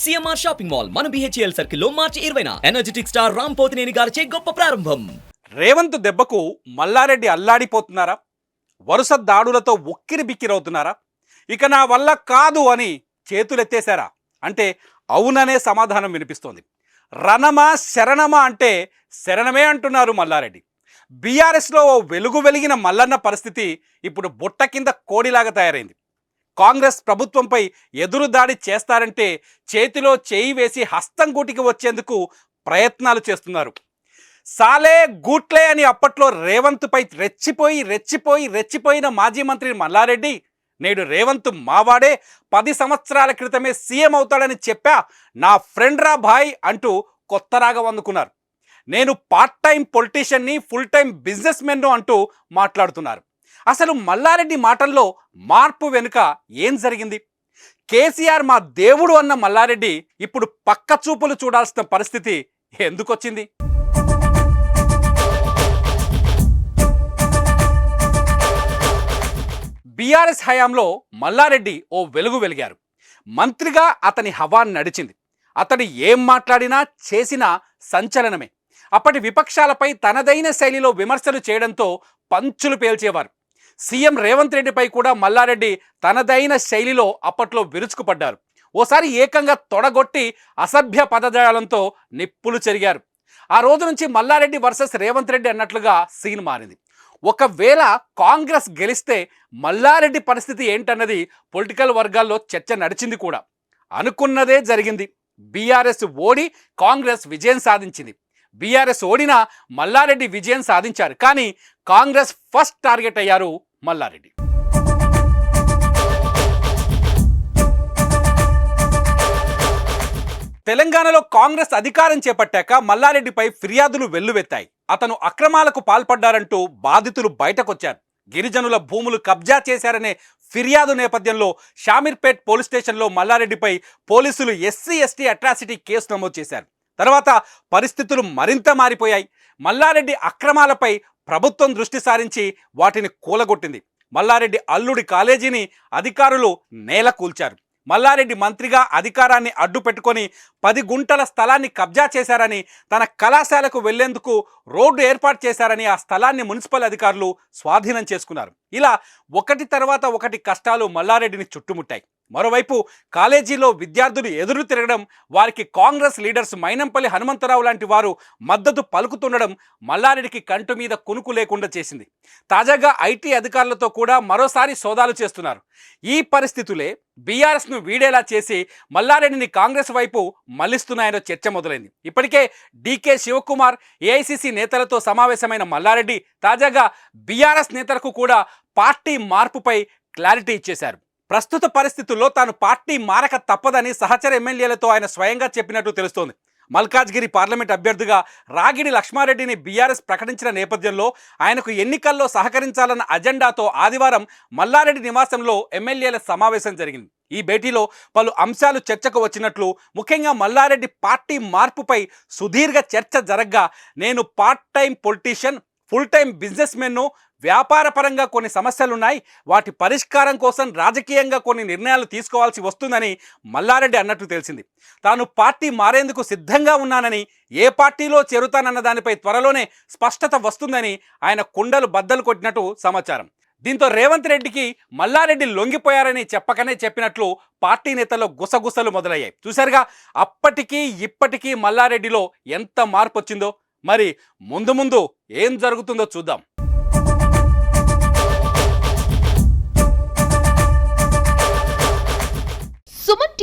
CMR shopping mall మన BHEL సర్కిల్లో మార్చి ఇరవైన. ఎనర్జెటిక్ స్టార్ రామ్ పోతినేని గారిచే గొప్ప ప్రారంభం. రేవంత్ దెబ్బకు మల్లారెడ్డి అల్లాడిపోతున్నారా? వరుస దాడులతో ఒక్కిరి బిక్కిరవుతున్నారా ఇక నా వల్ల కాదు అని చేతులెత్తేశారా? అంటే అవుననే సమాధానం వినిపిస్తోంది. రణమా శరణమా అంటే శరణమే అంటున్నారు మల్లారెడ్డి. బీఆర్ఎస్లో ఓ వెలుగు వెలిగిన మల్లన్న పరిస్థితి ఇప్పుడు బుట్ట కింద కోడిలాగా తయారైంది. కాంగ్రెస్ ప్రభుత్వంపై ఎదురు దాడి చేస్తారంటే చేతిలో చేయి వేసి హస్తం గూటికి వచ్చేందుకు ప్రయత్నాలు చేస్తున్నారు. సాలే గూట్లే అని అప్పట్లో రేవంత్పై రెచ్చిపోయి రెచ్చిపోయి రెచ్చిపోయిన మాజీ మంత్రి మల్లారెడ్డి నేడు రేవంత్ మావాడే పది సంవత్సరాల క్రితమే సీఎం అవుతాడని చెప్పా నా ఫ్రెండ్ రా భాయ్ అంటూ కొత్త రాగం అందుకున్నారు. నేను పార్ట్ టైం పొలిటీషియన్ని ఫుల్ టైం బిజినెస్ మెన్ను అంటూ మాట్లాడుతున్నారు. అసలు మల్లారెడ్డి మాటల్లో మార్పు వెనుక ఏం జరిగింది? కేసీఆర్ మా దేవుడు అన్న మల్లారెడ్డి ఇప్పుడు పక్క చూపులు చూడాల్సిన పరిస్థితి ఎందుకొచ్చింది? బీఆర్ఎస్ హయాంలో మల్లారెడ్డి ఓ వెలుగు వెలిగారు. మంత్రిగా అతని హవా నడిచింది. అతడు ఏం మాట్లాడినా చేసినా సంచలనమే. అప్పటి విపక్షాలపై తనదైన శైలిలో విమర్శలు చేయడంతో పంచులు పేల్చేవారు. సీఎం రేవంత్ రెడ్డిపై కూడా మల్లారెడ్డి తనదైన శైలిలో అప్పట్లో విరుచుకుపడ్డారు. ఓసారి ఏకంగా తొడగొట్టి అసభ్య పదజాలంతో నిప్పులు చెరిగారు. ఆ రోజు నుంచి మల్లారెడ్డి వర్సెస్ రేవంత్ రెడ్డి అన్నట్లుగా సీన్ మారింది. ఒకవేళ కాంగ్రెస్ గెలిస్తే మల్లారెడ్డి పరిస్థితి ఏంటన్నది పొలిటికల్ వర్గాల్లో చర్చ నడిచింది కూడా. అనుకున్నదే జరిగింది. బీఆర్ఎస్ ఓడి కాంగ్రెస్ విజయం సాధించింది. బీఆర్ఎస్ ఓడినా మల్లారెడ్డి విజయం సాధించారు. కానీ కాంగ్రెస్ ఫస్ట్ టార్గెట్ అయ్యారు మల్లారెడ్డి. తెలంగాణలో కాంగ్రెస్ అధికారం చేపట్టాక మల్లారెడ్డిపై ఫిర్యాదులు వెల్లువెత్తాయి. అతను అక్రమాలకు పాల్పడ్డారంటూ బాధితులు బయటకొచ్చారు. గిరిజనుల భూములు కబ్జా చేశారనే ఫిర్యాదు నేపథ్యంలో షామీర్పేట్ పోలీస్ స్టేషన్లో మల్లారెడ్డిపై పోలీసులు ఎస్సీ ఎస్టీ అట్రాసిటీ కేసు నమోదు చేశారు. తర్వాత పరిస్థితులు మరింత మారిపోయాయి. మల్లారెడ్డి అక్రమాలపై ప్రభుత్వం దృష్టి సారించి వాటిని కూలగొట్టింది. మల్లారెడ్డి అల్లుడి కాలేజీని అధికారులు నేల కూల్చారు. మల్లారెడ్డి మంత్రిగా అధికారాన్ని అడ్డు పెట్టుకొని పది గుంటల స్థలాన్ని కబ్జా చేశారని తన కళాశాలకు వెళ్ళేందుకు రోడ్డు ఏర్పాటు చేశారని ఆ స్థలాన్ని మున్సిపల్ అధికారులు స్వాధీనం చేసుకున్నారు. ఇలా ఒకటి తర్వాత ఒకటి కష్టాలు మల్లారెడ్డిని చుట్టుముట్టాయి. మరోవైపు కాలేజీలో విద్యార్థులు ఎదురు తిరగడం వారికి కాంగ్రెస్ లీడర్స్ మైనంపల్లి హనుమంతరావు లాంటి వారు మద్దతు పలుకుతుండడం మల్లారెడ్డికి కంటు మీద కునుకు లేకుండా చేసింది. తాజాగా ఐటీ అధికారులతో కూడా మరోసారి సోదాలు చేస్తున్నారు. ఈ పరిస్థితులే బీఆర్ఎస్ను వీడేలా చేసి మల్లారెడ్డిని కాంగ్రెస్ వైపు మళ్ళిస్తున్నాయనో చర్చ మొదలైంది. ఇప్పటికే డీకే శివకుమార్ ఏఐసిసి నేతలతో సమావేశమైన మల్లారెడ్డి తాజాగా బీఆర్ఎస్ నేతలకు కూడా పార్టీ మార్పుపై క్లారిటీ ఇచ్చేశారు. ప్రస్తుత పరిస్థితుల్లో తాను పార్టీ మారక తప్పదని సహచర ఎమ్మెల్యేలతో ఆయన స్వయంగా చెప్పినట్టు తెలుస్తోంది. మల్కాజ్గిరి పార్లమెంట్ అభ్యర్థిగా రాగిడి లక్ష్మారెడ్డిని బీఆర్ఎస్ ప్రకటించిన నేపథ్యంలో ఆయనకు ఎన్నికల్లో సహకరించాలన్న అజెండాతో ఆదివారం మల్లారెడ్డి నివాసంలో ఎమ్మెల్యేల సమావేశం జరిగింది. ఈ భేటీలో పలు అంశాలు చర్చకు వచ్చినట్లు ముఖ్యంగా మల్లారెడ్డి పార్టీ మార్పుపై సుదీర్ఘ చర్చ జరగ్గా నేను part time politician full time business men వ్యాపారపరంగా కొన్ని సమస్యలున్నాయి. వాటి పరిష్కారం కోసం రాజకీయంగా కొన్ని నిర్ణయాలు తీసుకోవాల్సి వస్తుందని మల్లారెడ్డి అన్నట్టు తెలిసింది. తాను పార్టీ మారేందుకు సిద్ధంగా ఉన్నానని ఏ పార్టీలో చేరుతానన్న దానిపై త్వరలోనే స్పష్టత వస్తుందని ఆయన కుండలు బద్దలు కొట్టినట్టు సమాచారం. దీంతో రేవంత్ రెడ్డికి మల్లారెడ్డి లొంగిపోయారని చెప్పకనే చెప్పినట్లు పార్టీ నేతల్లో గుసగుసలు మొదలయ్యాయి. చూశారుగా అప్పటికీ ఇప్పటికీ మల్లారెడ్డిలో ఎంత మార్పు వచ్చిందో మరి ముందు ముందు ఏం జరుగుతుందో చూద్దాం.